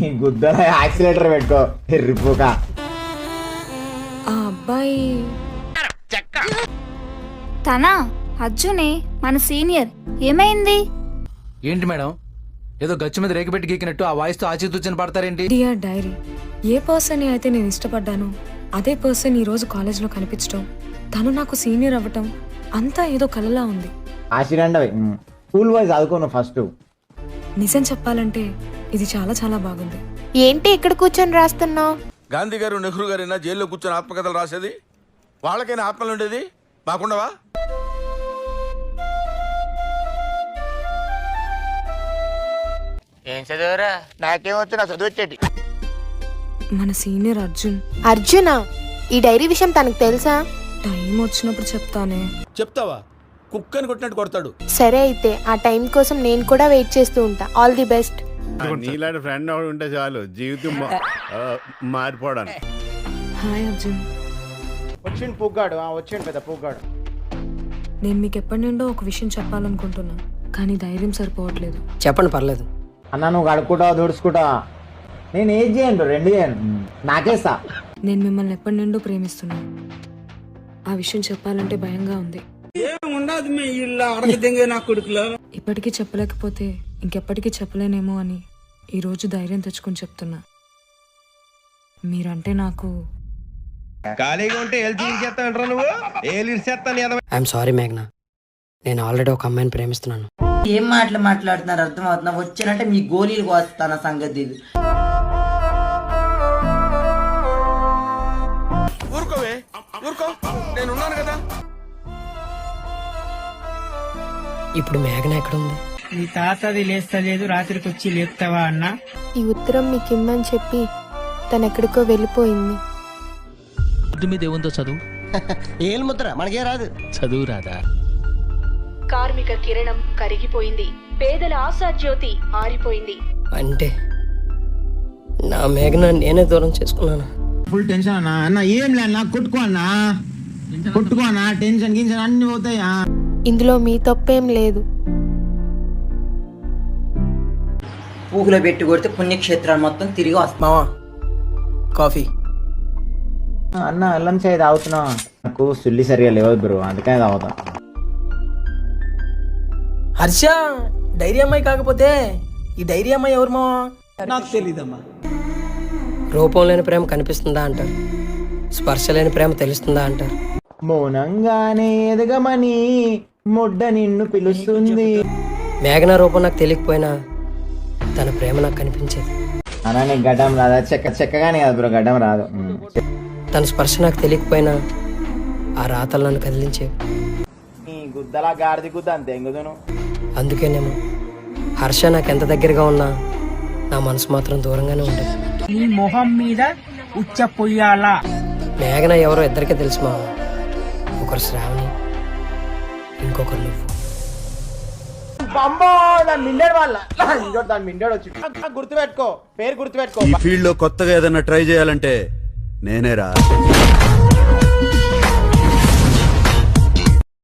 నీ గుద్దల యాక్సిలేటర్ పెట్టుకో. ఎర్రిపోక ఆ అబ్బాయి. తనా అర్జునే మన సీనియర్. ఏమైంది? ఏంటి మేడం? ఏదో గచ్చు మీద రేగబెట్టి గీకినట్టు ఆ వాయిస్తో ఆచితూచని పడతారేంటి? డియర్ డైరీ ఏ పర్సన్ అయితే నేను ఇష్టపడ్డానో అదే పర్సన్ ఈ రోజు కాలేజ్లో కనిపించడం తను నాకు సీనియర్ అవ్వటం అంతా ఏదో కలలా ఉంది. ఆశీరండవి స్కూల్ వైజ్ చదువుకోను ఫస్ట్. నిజం చెప్పాలంటే ఇది చాలా చాలా బాగుంది. ఏంటి ఇక్కడ కూర్చొని రాస్తున్నావు? గాంధీ గారు నెహ్రూ గారైనా జైల్లో కూర్చొని ఆత్మకథలు రాసేది? వాళ్ళకైనా ఆత్మలు ఉండేది? మాకుండవా? ఏం చదివారా నాకేమొచ్చు నా చదువు వచ్చేటి మన సీనియర్ అర్జున్. అర్జున? ఈ డైరీ విషయం తనకు తెలుసా? టైం వచ్చినప్పుడు చెప్తానే. చెప్తావా? కుక్కని కొట్టినట్టు కొడతాడు. సరే అయితే ఆ టైం కోసం నేను కూడా వెయిట్ చేస్తూ ఉంటా. All the best. నీలాంటి ఫ్రెండ్ ఒకడు ఉంటే చాలు జీవితం మా- ఆ, మారిపోవడానికి. హాయ్ అర్జున్. వచ్చిండు పుగ్గాడు వచ్చిండు పెద్ద పుగ్గాడు. నేను మీకు ఎప్పటి నుండో ఒక విషయం చెప్పాలనుకుంటున్నా కానీ ధైర్యం సరిపోవట్లేదు. చెప్పండి పర్లేదు. అన్న నువ్వు కడుక్కుంటావా దుడుచుకుంటావా నేను ఏం చేయను రెండు చేయను. నాకేస్తా నేను మిమ్మల్ని ఎప్పటి నుండో ప్రేమిస్తున్నాను ఆ విషయం చెప్పాలంటే భయంగా ఉంది. ఇప్పటికీ చెప్పలేకపోతే ఇంకెప్పటికీ చెప్పలేనేమో అని ఈ రోజు ధైర్యం తెచ్చుకుని చెప్తున్నా. మీరంటే నాకు ఐఎమ్ సారీ మేఘ్నా నేను ఆల్రెడీ ఒక అమ్మాయిని ప్రేమిస్తున్నాను. ఏం మాటలు మాట్లాడుతున్నారు? అర్థం అవుతున్నా వచ్చానంటే మీ గోళీలు కోస్తాను సంగతి ఇది. ఊరుకోవే. ఊరుకో. నేను ఉన్నాను కదా. ఇప్పుడు మేఘన ఎక్కడుంది? నీ తాతది లేస్తలేదు రాత్రికి వచ్చి లేపుతావా అన్న? ఈ ఉత్తరం మీకు ఇమ్మని చెప్పి తను ఎక్కడికో వెళ్ళిపోయింది. మీద ఏముందో చదువు? ఏలు ముద్ర మనకే రాదు. చదువు రాదా? కార్మిక కిరణం కరిగిపోయింది. పేదల ఆశా జ్యోతి ఆరిపోయింది. అంటే నా మేఘన నేనే దూరం చేసుకున్నాను. ఫుల్ టెన్షన్ అన్న? అన్న ఏం లే అన్న కొట్టుకో అన్న. కొట్టుకో అన్న టెన్షన్ గిన్షన్ అన్ని పోతాయా? ఇందులో మీ తప్పేం లేదు. పూకులో పెట్టి కొడితే పుణ్యక్షేత్రాలు మొత్తం తిరిగి వస్తాం మావా కాఫీ. అన్న అల్లం చేయి తాగుతున్నా. నాకు సుల్లి సరిగా లేవు బ్రో అందుకనే తాగుతా. హర్ష డైరీ అమ్మాయి కాకపోతే ఈ డైరీ అమ్మాయి ఎవరు మావా? నాకు తెలీదమ్మా. రూపం లేని ప్రేమ కనిపిస్తుందా అంటారు. స్పర్శ లేని ప్రేమ తెలుస్తుందా అంటారు. మౌనంగానే ఎదగమని ముడ్డ నిన్ను పిలుస్తుంది. మేఘన రూపం నాకు తెలియకపోయినా తన ప్రేమ నాకు కనిపించేది. నీకు గడ్డం రాదా? చెక్క చెక్కగానే కాదు బ్రో గడ్డం రాదు. తన స్పర్శ నాకు తెలియకపోయినా ఆ రాతలు నన్ను కదిలించేవి. నీ గుద్దలా గాడిది గుద్ద అంతే అందుకేనేమో హర్ష నాకు ఎంత దగ్గరగా ఉన్నా నా మనసు మాత్రం దూరంగానే ఉండేది నీ మొహం మీద ఉచ్చ పొయ్యాలా. మేఘన ఎవరో ఇద్దరికే తెలుసు మావ. ఒకరు శ్రావణి ఇంకొకరు నువ్వు. అమ్మో దాని మిండాడు వాళ్ళ. ఇంకోటి దాని మిండాడు వచ్చి. గుర్తుపెట్టుకో. పేరు గుర్తుపెట్టుకో. ఈ ఫీల్డ్లో కొత్తగా ఏదైనా ట్రై చేయాలంటే నేనే రా